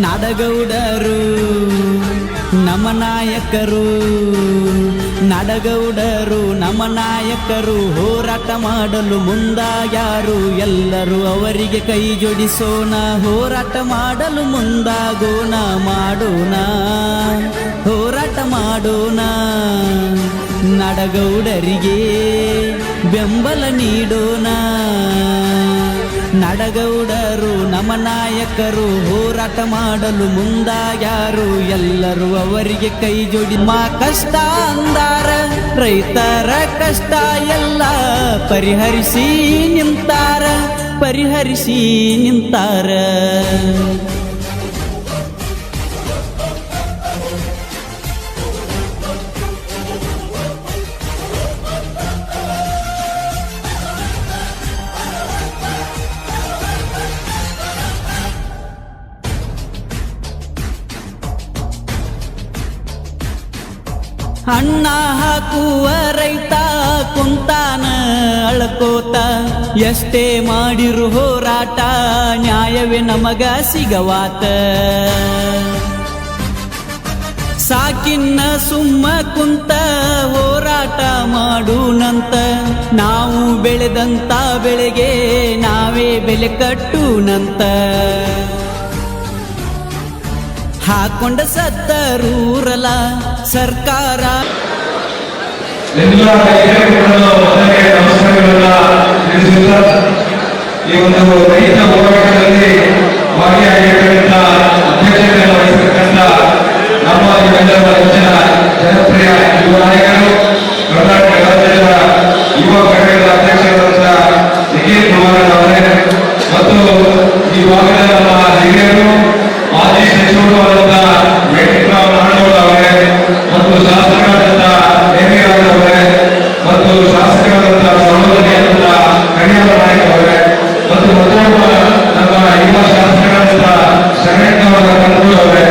ನಾಡಗೌಡರು, ನಮ್ಮ ನಾಯಕರು. ನಡಗೌಡರು, ನಮ್ಮ ನಾಯಕರು, ಹೋರಾಟ ಮಾಡಲು ಮುಂದಾಗ್ಯಾರು. ಎಲ್ಲರೂ ಅವರಿಗೆ ಕೈ ಜೋಡಿಸೋಣ, ಹೋರಾಟ ಮಾಡಲು ಮುಂದಾಗೋಣ, ಮಾಡೋಣ, ಹೋರಾಟ ಮಾಡೋಣ. ನಡಗೌಡರಿಗೆ ಬೆಂಬಲ ನೀಡೋಣ. ನಡಗೌಡರು ನಮ್ಮ ನಾಯಕರು ಹೋರಾಟ ಮಾಡಲು ಮುಂದಾಗ್ಯಾರು. ಎಲ್ಲರೂ ಅವರಿಗೆ ಕೈ ಜೋಡಿ, ಮಾ ಕಷ್ಟ ಅಂದಾರ, ರೈತರ ಕಷ್ಟ ಎಲ್ಲ ಪರಿಹರಿಸಿ ನಿಂತಾರ ಪರಿಹರಿಸಿ ನಿಂತಾರ. ಅಣ್ಣ ಹಾಕುವ ರೈತ ಕುಂತಾನ ಅಳ್ಕೋತ. ಎಷ್ಟೇ ಮಾಡಿರು ಹೋರಾಟ, ನ್ಯಾಯವೇ ನಮಗ ಸಿಗವಾತ. ಸಾಕಿನ್ನ ಸುಮ್ಮ ಕುಂತ ಹೋರಾಟ ಮಾಡುನಂತ ನಾವು ಬೆಳೆದಂತ ಬೆಳೆಗೆ ನಾವೇ ಬೆಲೆ ಕಟ್ಟುನಂತ ಹಾಕೊಂಡ ಸತ್ತರೂರಲ ಸರ್ಕಾರ. ಈ ಒಂದು ರೈತ ಹೋರಾಟದಲ್ಲಿ ಭಾಗಿಯಾಗಿರ್ತಕ್ಕಂಥ ಅಧ್ಯಕ್ಷತೆಯನ್ನು ವಹಿಸತಕ್ಕಂಥ ನಮ್ಮ ಇವೆಲ್ಲರ ನೆಚ್ಚಿನ ಜನಪ್ರಿಯ ಯುವ ನಾಯಕರು ಕರ್ನಾಟಕ ರಾಜ್ಯದ ಮತ್ತು பொருளாக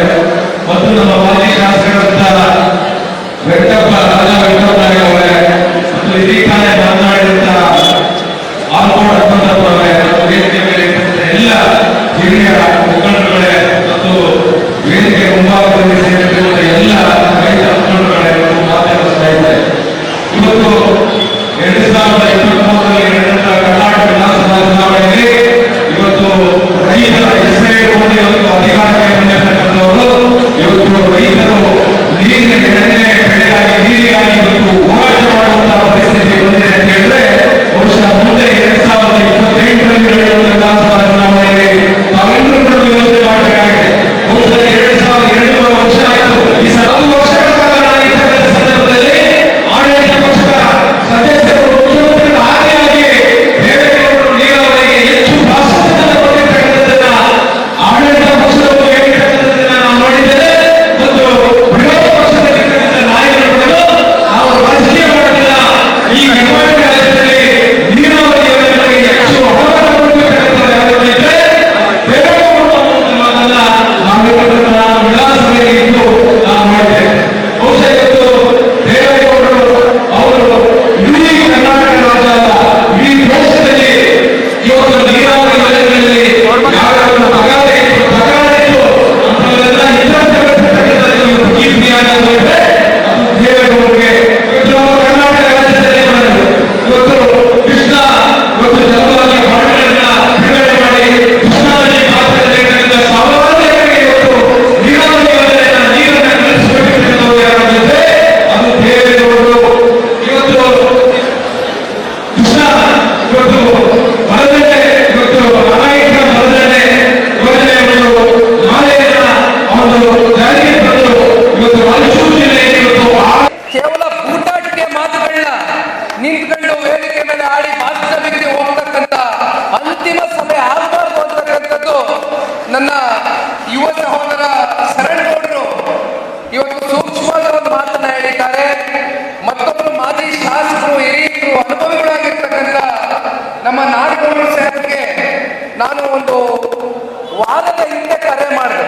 ವಾರದ ಹಿಂದೆ ಕರೆ ಮಾಡಿದೆ.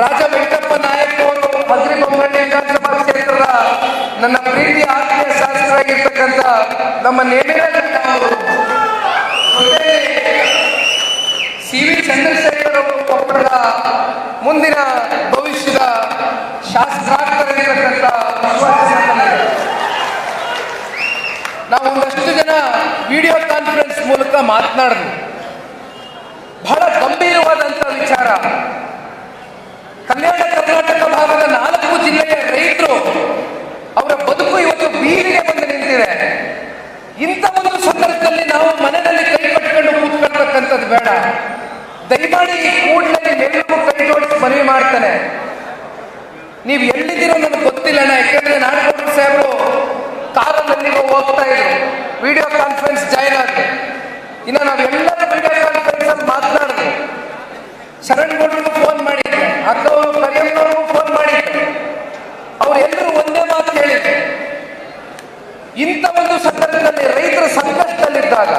ರಾಜ ವೆಂಕಪ್ಪ ನಾಯಕ್ ಅವರು ಹಸಿರಿ ಬೊಮ್ಮನಹಳ್ಳಿ ವಿಧಾನಸಭಾ ಕ್ಷೇತ್ರದ ನನ್ನ ಪ್ರೀತಿ ಆತ್ಮೀಯ ಶಾಸಕರಾಗಿರ್ತಕ್ಕಂಥ ನಮ್ಮ ನೇಮಿರಾಜ ಸಿ ವಿ ಚಂದ್ರಶೇಖರ್ ಅವರು ಕೊಪ್ಪಳದ ಮುಂದಿನ ಭವಿಷ್ಯದ ಶಾಸಕರಾಗಿರ್ತಕ್ಕಂಥ ನಾವು ಒಂದಷ್ಟು ಜನ ವಿಡಿಯೋ ಕಾನ್ಫರೆನ್ಸ್ ಮೂಲಕ ಮಾತನಾಡಿದ್ವಿ ನೀವು ಎಲ್ಲಿದ್ದೀರೋ ನನಗೆ ಗೊತ್ತಿಲ್ಲ ಅಣ್ಣ ಯಾಕೆಂದ್ರೆ ನಾಡಗೌಡ ಸಾಹೇಬರು ಕಾರಲ್ಲಿ ಹೋಗ್ತಾ ಇದ್ರು. ವಿಡಿಯೋ ಕಾನ್ಫರೆನ್ಸ್ ಜಾಯ್ನ್ ಆದ್ರು ಇನ್ನು ನಾವೆಲ್ಲರೂ ವಿಡಿಯೋ ಕಾನ್ಫರೆನ್ಸ್ ಅಲ್ಲಿ ಮಾತನಾಡಿದ್ರು ಶರಣ್ ಗೌಡ್ರಿಗೂ ಫೋನ್ ಮಾಡಿದ್ರು, ಅಕ್ಕವರು ಕರಿಯಮ್ಮನವ್ರಿಗೂ ಫೋನ್ ಮಾಡಿದ್ರು. ಅವರೆಲ್ಲರೂ ಒಂದೇ ಮಾತು ಹೇಳಿದ್ರು. ಇಂಥ ಒಂದು ಸಂದರ್ಭದಲ್ಲಿ ರೈತರ ಸಂಕಷ್ಟದಲ್ಲಿದ್ದಾಗ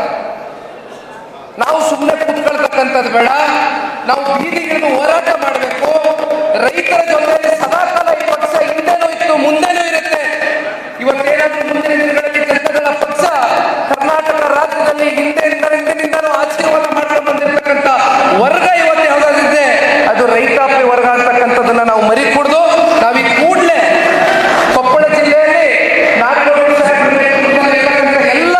ನಾವು ಸುಮ್ಮನೆ ಕುತ್ಕೊಳ್ತಕ್ಕಂಥದ್ದು ಬೇಡ. ನಾವು ಬೀದಿಗಳನ್ನು ಹೋರಾಟ ಮಾಡಬೇಕು. ರೈತರ ಜೊತೆ ಸದಾಕಾಲ ಈ ಪಕ್ಷ ಹಿಂದೆನೂ ಇತ್ತು, ಮುಂದೆನೂ ಇರುತ್ತೆ. ಇವತ್ತೇನಾದ್ರೂ ಮುಂದಿನ ದಿನಗಳಲ್ಲಿ ಜನತೆಗಳ ಪಕ್ಷ ಕರ್ನಾಟಕ ರಾಜ್ಯದಲ್ಲಿ ಹಿಂದೆ ಹಿಂದಿನಿಂದಲೂ ಆಶೀರ್ವಾದ ಮಾಡಿಕೊಂಡು ಬಂದಿರತಕ್ಕಂಥ ವರ್ಗ ಇವತ್ತು ಯಾವ್ದಾದಿದೆ ಅದು ರೈತಾಪಿ ವರ್ಗ ಅಂತಕ್ಕಂಥದ್ದನ್ನ ನಾವು ಮರಿ ಕುಡ್ದು ನಾವು ಈ ಕೂಡಲೇ ಕೊಪ್ಪಳ ಜಿಲ್ಲೆಯಲ್ಲಿ ನಾಗರೂರು ಸಾಹೇಬ್ರ ನೇತೃತ್ವದಲ್ಲಿರ್ತಕ್ಕಂಥ ಎಲ್ಲ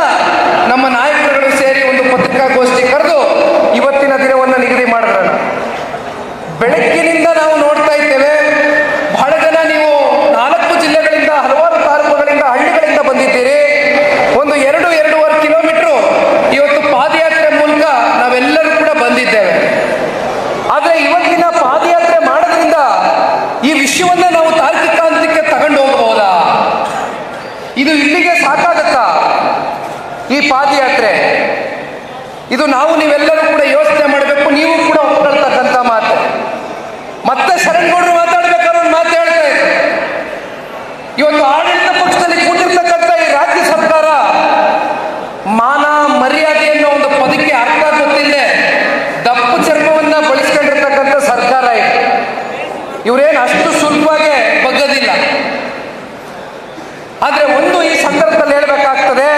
ನಮ್ಮ ನಾಯಕರುಗಳು ಸೇರಿ ಒಂದು ಪತ್ರಿಕಾಗೋಷ್ಠಿ ಕರೆದು ಇವತ್ತಿನ ದಿನವನ್ನು ನಿಗದಿ ಮಾಡಿದ್ರಲ್ಲ ಬೆಳಗ್ಗಿನಿಂದ ನಾವು ನೋಡ್ತಾ ಇದ್ದೇವೆ ಬಹಳ ಜನ ನೀವು ನಾಲ್ಕು ಜಿಲ್ಲೆಗಳಿಂದ ಹಲವಾರು ತಾಲೂಕುಗಳಿಂದ ಹಳ್ಳಿಗಳಿಂದ ಬಂದಿದ್ದೀರಿ ಒಂದು ಎರಡು ಎರಡೂವರೆ ಕಿಲೋಮೀಟರ್ ಇವತ್ತು ಪಾದಯಾತ್ರೆ ಮೂಲಕ ನಾವೆಲ್ಲರೂ ಕೂಡ ಬಂದಿದ್ದೇವೆ ಆದರೆ ಇವತ್ತಿನ ಪಾದಯಾತ್ರೆ ಮಾಡೋದ್ರಿಂದ ಈ ವಿಷಯವನ್ನ ನಾವು ತಾರ್ಕಿಕ ಹಂತಕ್ಕೆ ತಗೊಂಡು ಹೋಗಬಹುದಾ ಇದು ಇಲ್ಲಿಗೆ ಸಾಕಾಗತ್ತಾ ಈ ಪಾದಯಾತ್ರೆ ಇದು ನಾವು ನೀವೆಲ್ಲರೂ ಕೂಡ ಯೋಚನೆ ಮಾಡಬೇಕು, ನೀವು ಕೂಡ ಒಪ್ಕೊಳ್ತಕ್ಕಂಥ ಮಾತು. ಮತ್ತೆ ಶರಣ್ಗೌಡರು ಮಾತಾಡ್ಬೇಕಾದ್ರೆ ಒಂದು ಮಾತು ಹೇಳ್ತಾ ಇವತ್ತು ಆಡಳಿತ ಪಕ್ಷದಲ್ಲಿ ಕೂತಿರ್ತಕ್ಕಂಥ ಈ ರಾಜ್ಯ ಸರ್ಕಾರ ಮಾನ ಮರ್ಯಾದೆ ಅನ್ನೋ ಒಂದು ಪದಕ್ಕೆ ಅರ್ಥ ಗೊತ್ತಿಲ್ಲದೆ ದಪ್ಪು ಚರ್ಮವನ್ನ ಬಳಸ್ಕೊಂಡಿರ್ತಕ್ಕಂಥ ಸರ್ಕಾರ ಇವರೇನು ಅಷ್ಟು ಸುಲಭವಾಗಿ ಬಗ್ಗದಿಲ್ಲ ಆದ್ರೆ ಒಂದು ಈ ಸಂದರ್ಭದಲ್ಲಿ ಹೇಳಬೇಕಾಗ್ತದೆ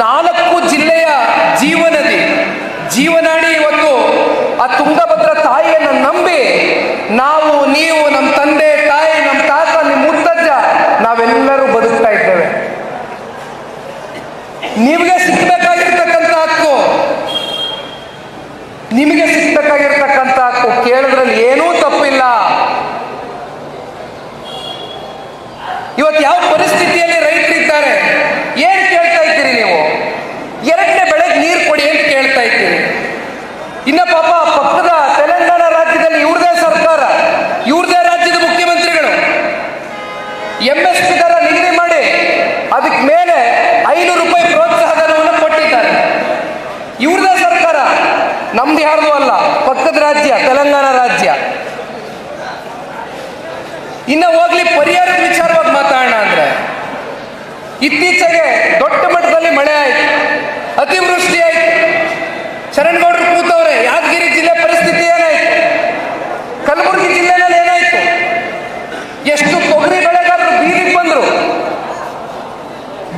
ನಾಲ್ಕು ಜಿಲ್ಲೆಯ ಜೀವನದಿ ಜೀವನಾಡಿ ಇವತ್ತು ಆ ತುಂಗಭದ್ರ ತಾಯಿಯನ್ನು ನಂಬಿ ನಾವು ನೀವು ನಮ್ಮ ತಂದೆ ತಾಯಿ ನಮ್ಮ ತಾತ ನಿಮ್ಮ ಮುತ್ತಜ್ಜ ನಾವೆಲ್ಲರೂ ಬದುಕ್ತಾ ಇದ್ದೇವೆ ನಿಮಗೆ ಸಿಗ್ಬೇಕಾಗಿರ್ತಕ್ಕಂಥ ಹಕ್ಕು ನಿಮಗೆ ಸಿಗ್ಬೇಕಾಗಿರ್ತಕ್ಕಂಥ ಹಕ್ಕು ಕೇಳಿದ್ರಲ್ಲಿ ಏನೂ ತಪ್ಪಿಲ್ಲ ಇವತ್ತು ಯಾವ ಪರಿಸ್ಥಿತಿಯಲ್ಲಿ ರೈತರಿದ್ದಾರೆ ಏನು ಕೇಳ್ತಾ ಇದ್ದೀರಿ ನೀವು ಎರಡನೇ ಬೆಳೆಗೆ ನೀರು ಕೊಡಿ ಅಂತ ಕೇಳ್ತಾ ಇದ್ದೀರಿ ಇನ್ನ ಪಾಪ ಪಕ್ಕದ ತೆಲಂಗಾಣ ರಾಜ್ಯದಲ್ಲಿ ಇವ್ರದೇ ಸರ್ಕಾರ, ಇವ್ರದೇ ರಾಜ್ಯದ ಮುಖ್ಯಮಂತ್ರಿಗಳು. ಎಂ ಎಸ್ ಪಿ ನಿಗದಿ ಮಾಡಿ ಅದಕ್ಕೆ ಮೇಲೆ ಐನೂರು ರೂಪಾಯಿ ಪ್ರೋತ್ಸಾಹ ಧನವನ್ನು ಕೊಟ್ಟಿದ್ದಾರೆ. ಇವ್ರದೇ ಸರ್ಕಾರ, ನಮ್ದು ಯಾರ್ದು ಅಲ್ಲ, ಪಕ್ಕದ ರಾಜ್ಯ, ತೆಲಂಗಾಣ ರಾಜ್ಯ. ಇನ್ನ ಹೋಗ್ಲಿ ಪರಿಹಾರದ ವಿಚಾರವಾಗಿ ಮಾತಾಡೋಣ ಅಂದ್ರೆ, ಇತ್ತೀಚೆಗೆ ದೊಡ್ಡ ಮಟ್ಟದಲ್ಲಿ ಮಳೆ ಆಯ್ತು, ಅತಿವೃಷ್ಟಿ ಆಯ್ತು ಜಿಲ್ಲೆ ಪರಿಸ್ಥಿತಿ ಏನಾಯ್ತು? ಕಲಬುರಗಿ ಜಿಲ್ಲೆನಲ್ಲಿ ಏನಾಯ್ತು? ಎಷ್ಟು ತೊಗರಿ ಬೆಳೆಗಾರರು ಬೀದಿಗೆ ಬಂದ್ರು?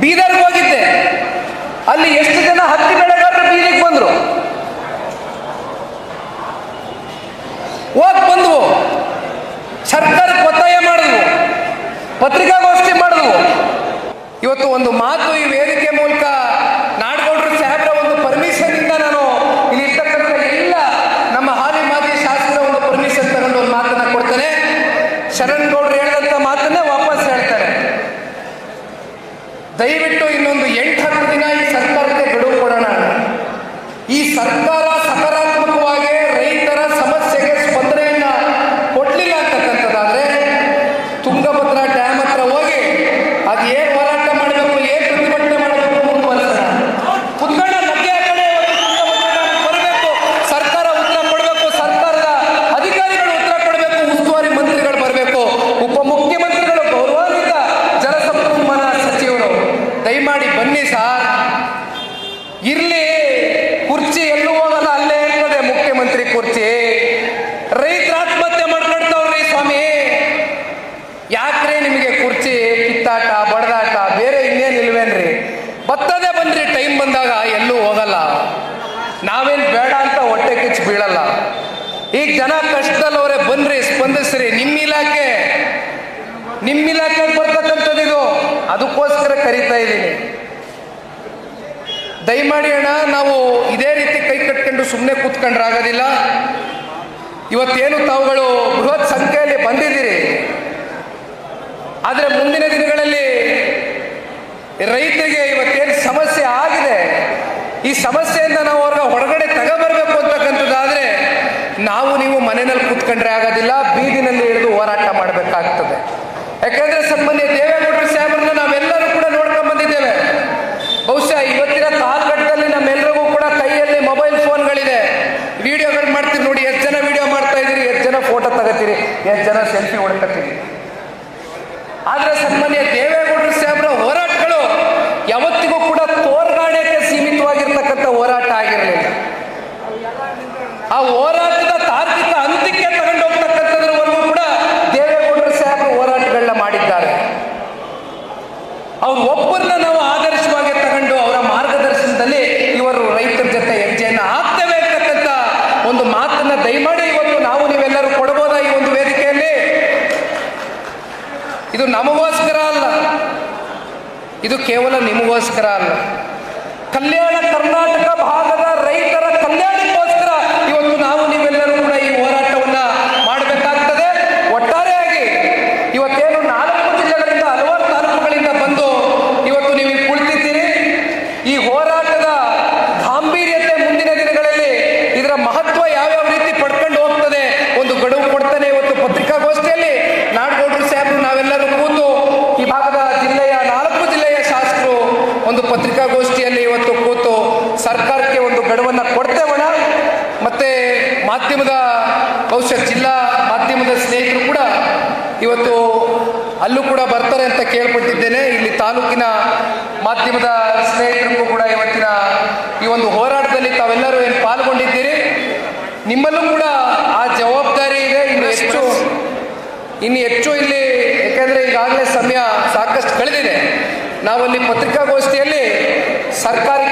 ಬೀದರ್ಗೆ ಹೋಗಿದ್ದೆ. ಅಲ್ಲಿ ಎಷ್ಟು ಜನ ಹತ್ತಿ ಬೆಳೆಗಾರರು ಬೀದಿಗೆ ಬಂದ್ರು? ಹೋಗಿ ಬಂದ್ವು. ಸರ್ಕಾರಕ್ಕೆ ಒತ್ತಾಯ ಮಾಡಿದ್ವು. ಪತ್ರಿಕಾಗೋಷ್ಠಿ ಮಾಡಿದ್ವು. ಇವತ್ತು ಒಂದು ಮಾತು ಈ ವೇದಿಕೆ ಮೂಲಕ ನಾಡಗೌಡರು ಸಾಹೇಬ್ರ ಒಂದು ಪರ್ಮಿಷನ್ ಇಂದ ನಾನು ಇಲ್ಲಿ ಇರ್ತಕ್ಕಂಥ ಎಲ್ಲ ನಮ್ಮ ಹಾಲಿ ಮಾಜಿ ಶಾಸಕರ ಒಂದು ಪರ್ಮಿಷನ್ ತಗೊಂಡು ಒಂದು ಮಾತನ್ನ ಕೊಡ್ತೇನೆ ಶರಣ್ ಗೌಡ್ರು ಹೇಳಿದಂಥ ಮಾತನ್ನೇ ವಾಪಸ್ ಹೇಳ್ತಾರೆ ಇನ್ನೊಂದು ಎಂಟು ಹತ್ತು ದಿನ ಈ ಸರ್ಕಾರಕ್ಕೆ ಗಡುವು ಕೊಡೋಣ. ಈ ಸರ್ಕಾರ ಈಗ ಜನ ಕಷ್ಟದಲ್ಲವ್ರೆ, ಬನ್ರಿ, ಸ್ಪಂದಿಸ್ರಿ. ನಿಮ್ಮ ಇಲಾಖೆ ನಿಮ್ಮ ಇಲಾಖೆ ಬರ್ತಕ್ಕಂಥದ್ದು ಅದಕ್ಕೋಸ್ಕರ ಕರಿತಾ ಇದ್ದೀನಿ. ದಯಮಾಡಿ ಅಣ್ಣ, ನಾವು ಇದೇ ರೀತಿ ಕೈ ಕಟ್ಕೊಂಡು ಸುಮ್ಮನೆ ಕೂತ್ಕೊಂಡ್ರೆ ಆಗೋದಿಲ್ಲ. ಇವತ್ತೇನು ತಾವುಗಳು ಬೃಹತ್ ಸಂಖ್ಯೆಯಲ್ಲಿ ಬಂದಿದ್ದೀರಿ. ಆದರೆ ಮುಂದಿನ ದಿನಗಳಲ್ಲಿ ರೈತರಿಗೆ ಇವತ್ತೇನು ಸಮಸ್ಯೆ ಆಗಿದೆ. ಈ ಸಮಸ್ಯೆಯಿಂದ ನಾವು ಅವ್ರಿಗೆ ಹೊರಗಡೆ ತಗೋಬರ್ಬೇಕು. ನಾವು ಮನೆಯಲ್ಲಿ ಕೂತ್ಕೊಂಡ್ರೆ ಆಗೋದಿಲ್ಲ, ಬೀದಿನಲ್ಲಿ ಇಳಿದು ಹೋರಾಟ ಮಾಡಬೇಕಾಗ್ತದೆ. ಯಾಕಂದ್ರೆ ಸನ್ಮಾನ್ಯ ದೇವೇಗೌಡರು ಸಾಹೇಬ್ರನ್ನ ನಾವೆಲ್ಲರೂ ಕೂಡ ನೋಡ್ಕೊಂಡ್ ಬಂದಿದ್ದೇವೆ. ಬಹುಶಃ ಇವತ್ತಿನ ಕಾಲಘಟ್ಟದಲ್ಲಿ ನಮ್ಮೆಲ್ಲರಿಗೂ ಕೂಡ ಕೈಯಲ್ಲಿ ಮೊಬೈಲ್ ಫೋನ್ಗಳಿದೆ. ವಿಡಿಯೋಗಳು ಮಾಡ್ತೀರಿ ನೋಡಿ, ಎಷ್ಟು ಜನ ವಿಡಿಯೋ ಮಾಡ್ತಾ ಇದ್ದೀರಿ, ಎಷ್ಟು ಜನ ಫೋಟೋ ತಗೋತೀರಿ, ಎಷ್ಟು ಜನ ಸೆಲ್ಫಿ ಹೊಡ್ಕೊತೀರಿ ಆದ್ರೆ ಸನ್ಮಾನ್ಯ ದೇವೇಗೌಡರು ಸಾಹೇಬ್ರ ಹೋರಾಟಗಳು ಯಾವತ್ತಿಗೂ ಕೂಡ ತೋರ್ಗಾಣೆಗೆ ಸೀಮಿತವಾಗಿರ್ತಕ್ಕಂಥ ಹೋರಾಟ ಆಗಿರಲಿಲ್ಲ. ಆ ಹೋರಾಟದ ಒಂದು ಮಾತನ್ನ ದಯಮಾಡಿ ಇವತ್ತು ನಾವು ನೀವೆಲ್ಲರೂ ಕೊಡಬಹುದಾ ಈ ಒಂದು ವೇದಿಕೆಯಲ್ಲಿ? ಇದು ನಮಗೋಸ್ಕರ ಅಲ್ಲ. ಇದು ಕೇವಲ ನಿಮಗೋಸ್ಕರ ಅಲ್ಲ. ಕಲ್ಯಾಣ ಕರ್ನಾಟಕ ಭಾಗದ ರೈತರ ಕಲ್ಯಾಣಕ್ಕೋಸ್ಕರ ಇವತ್ತು ನಾವು ನೀವೆಲ್ಲರೂ ಕೂಡ ಈ ಹೋರಾಟವನ್ನ ಮಾಡಬೇಕಾಗ್ತದೆ ಒಟ್ಟಾರೆಯಾಗಿ ಇವತ್ತೇನು ನಾಲ್ಕು ಜಿಲ್ಲೆಗಳಿಂದ ಹಲವಾರು ತಾಲೂಕುಗಳಿಂದ ಬಂದು ಇವತ್ತು ನೀವು ಇಲ್ಲಿ ಕುಳಿತಿದ್ದೀರಿ ಈ ಹೋರಾಟದ ಗಾಂಭೀರ್ಯತೆ ಮುಂದಿನ ದಿನಗಳಲ್ಲಿ ಇದರ ಮಹತ್ವ ಯಾವ್ಯಾವ ರೀತಿ ಪಡ್ಕೊಂಡು ಹೋಗ್ತದೆ ಒಂದು ಗಡುವು ಕೊಡ್ತಾನೆ ಇವತ್ತು ಪತ್ರಿಕಾಗೋಷ್ಠಿಯಲ್ಲಿ ನಾಡಗೌಡರು ಸಾಹೇಬರು ನಾವೆಲ್ಲರೂ ಕೂತು ಈ ಭಾಗದ ಜಿಲ್ಲೆಯ ನಾಲ್ಕು ಜಿಲ್ಲೆಯ ಶಾಸಕರು ಒಂದು ಪತ್ರಿಕಾಗೋಷ್ಠಿಯಲ್ಲಿ ಇವತ್ತು ಕೂತು ಸರ್ಕಾರಕ್ಕೆ ಒಂದು ಗಡುವನ್ನು ಕೊಡ್ತೇವಣ ಮತ್ತೆ ಮಾಧ್ಯಮದ ಬಹುಶಃ ಜಿಲ್ಲಾ ಮಾಧ್ಯಮದ ಸ್ನೇಹಿತರು ಕೂಡ ಇವತ್ತು ಅಲ್ಲೂ ಕೂಡ ಬರ್ತಾರೆ ಅಂತ ಕೇಳ್ಪಟ್ಟಿದ್ದೇನೆ. ಇಲ್ಲಿ ತಾಲೂಕಿನ ಮಾಧ್ಯಮದ ಸ್ನೇಹಿತರಿಗೂ ಕೂಡ ಇವತ್ತಿನ ಈ ಒಂದು ಹೋರಾಟದಲ್ಲಿ ತಾವೆಲ್ಲರೂ ಏನು ಪಾಲ್ಗೊಂಡಿದ್ದೀರಿ? ನಿಮ್ಮಲ್ಲೂ ಕೂಡ ಆ ಜವಾಬ್ದಾರಿ ಇದೆ. ಇನ್ನು ಹೆಚ್ಚು ಇನ್ನು ಹೆಚ್ಚು ಇಲ್ಲಿ, ಯಾಕಂದ್ರೆ ಈಗಾಗಲೇ ಸಮಯ ಸಾಕಷ್ಟು ಕಳೆದಿದೆ. ನಾವಲ್ಲಿ ಪತ್ರಿಕಾಗೋಷ್ಠಿಯಲ್ಲಿ ಸರ್ಕಾರಕ್ಕೆ